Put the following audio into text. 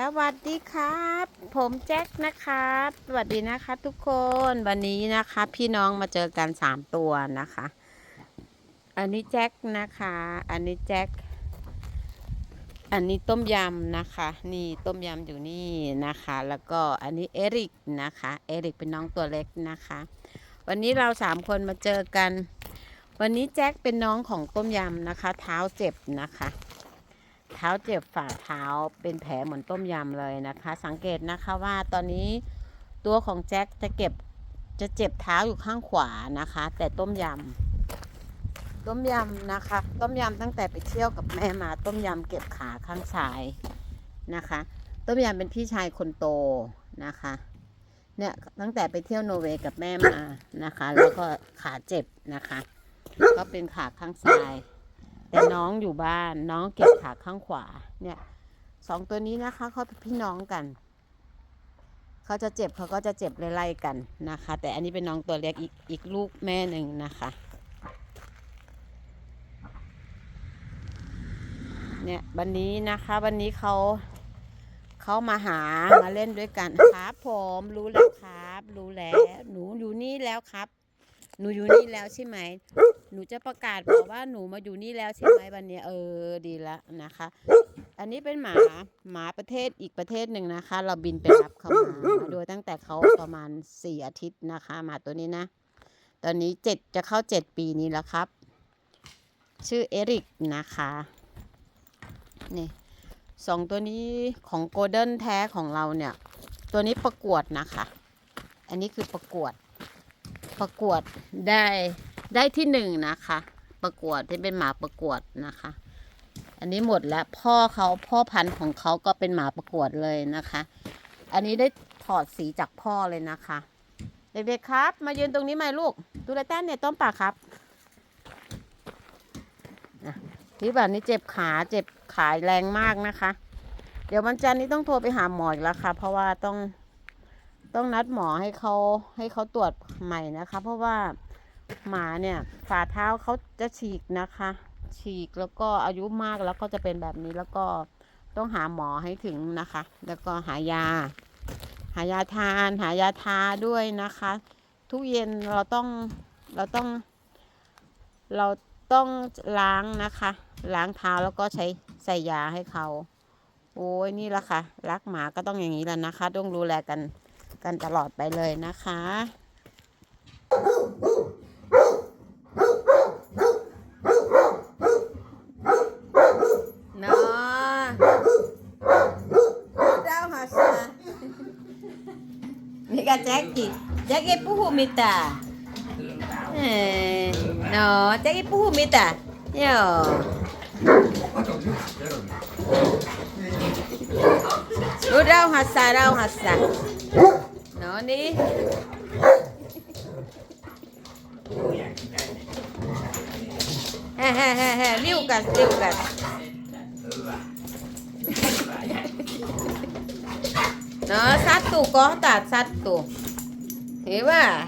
สวัสดีครับ ผมแจ็คนะครับ สวัสดีนะคะ ทุกคนวันนี้นะคะ พี่น้องมาเจอกันสามตัวนะคะ อันนี้แจ็คนะคะ อันนี้แจ็คอันนี้ต้มยำนะคะ นี่ต้มยำอยู่นี่นะคะ แล้วก็อันนี้เอริกนะคะ เอริกเป็นน้องตัวเล็กนะคะ วันนี้เราสามคนมาเจอกัน วันนี้แจ็คเป็นน้องของต้มยำนะคะ เท้าเจ็บนะคะ เท้าเจ็บฝ่าเท้าเป็นแผลเหมือนต้มยำเลยนะคะ สังเกตนะคะว่าตอนนี้ตัวของแจ็คจะเก็บจะเจ็บเท้าอยู่ข้างขวานะคะ แต่ต้มยำต้มยำนะคะ ต้มยำตั้งแต่ไปเที่ยวกับแม่มาต้มยำเก็บขาข้างซ้ายนะคะ ต้มยำเป็นพี่ชายคนโตนะคะเนี่ยตั้งแต่ไปเที่ยวโนอร์เวย์กับแม่มานะคะ แล้วก็ขาเจ็บนะคะ ก็เป็นขาข้างซ้าย แต่น้องอยู่บ้านน้องเก็บขาข้างขวา เนี่ยสองตัวนี้นะคะเขาเป็นพี่น้องกันเขาจะเจ็บเขาก็จะเจ็บไล่ๆกันนะคะ แต่อันนี้เป็นน้องตัวเล็กอีกอีกลูกแม่หนึ่งนะคะ เนี่ยวันนี้นะคะวันนี้เขาเขามาหามาเล่นด้วยกันครับ ผมรู้แล้วครับ รู้แล้ว หนูอยู่นี่แล้วครับ หนูอยู่นี่แล้วใช่ไหม หนูจะประกาศบอกว่าหนูมาอยู่นี่แล้วใช่ไหมวันนี้เออดีละนะคะ อันนี้เป็นหมาหมาประเทศอีกประเทศหนึ่งนะคะ เราบินไปรับเขามาโดยตั้งแต่เขาประมาณสี่อาทิตย์นะคะหมาตัวนี้นะ ตอนนี้เจ็ดจะเข้าเจ็ดปีนี้แล้วครับ ชื่อเอริกนะคะนี่สองตัวนี้ของโกลเด้นแท้ของเราเนี่ย ตัวนี้ประกวดนะคะ อันนี้คือประกวด ประกวดได้ได้ที่หนึ่งนะคะ ประกวดที่เป็นหมาประกวดนะคะ อันนี้หมดแล้วพ่อเขาพ่อพันธุ์ของเขาก็เป็นหมาประกวดเลยนะคะ อันนี้ได้ถอดสีจากพ่อเลยนะคะ เด็กๆครับ มายืนตรงนี้ไหมลูก ดูแลแต้นเนี่ยต้มปากครับพี่แบบนี้เจ็บขาเจ็บขาแรงมากนะคะ เดี๋ยววันจันทร์นี้ต้องโทรไปหาหมออีกแล้วค่ะ เพราะว่าต้อง ต้องนัดหมอให้เขาให้เขาตรวจใหม่นะคะ เพราะว่าหมาเนี่ยฝ่าเท้าเขาจะฉีกนะคะ ฉีกแล้วก็อายุมากแล้วก็จะเป็นแบบนี้แล้วก็ต้องหาหมอให้ถึงนะคะ แล้วก็หายา หายาทาน หายาทาด้วยนะคะ ทุกเย็นเราต้องเราต้อง เราต้องล้างนะคะ ล้างเท้าแล้วก็ใช้ใส่ยาให้เขาโอ้ยนี่ละค่ะ รักหมาก็ต้องอย่างนี้แหละนะคะ ต้องดูแลกัน กันตลอดไปเลยนะคะนะเจ้าหาซามีกาแจ็กกี้แจ็กกี้ผู้มิตาเอ๋นอแจ็กกี้ผู้มิตาเยอ Udah hasa, เราหัสะ Nó đi. Ha ha ha ha, liêu cả, liêu cả Nó sát tù có tạt sát tù. Thế mà.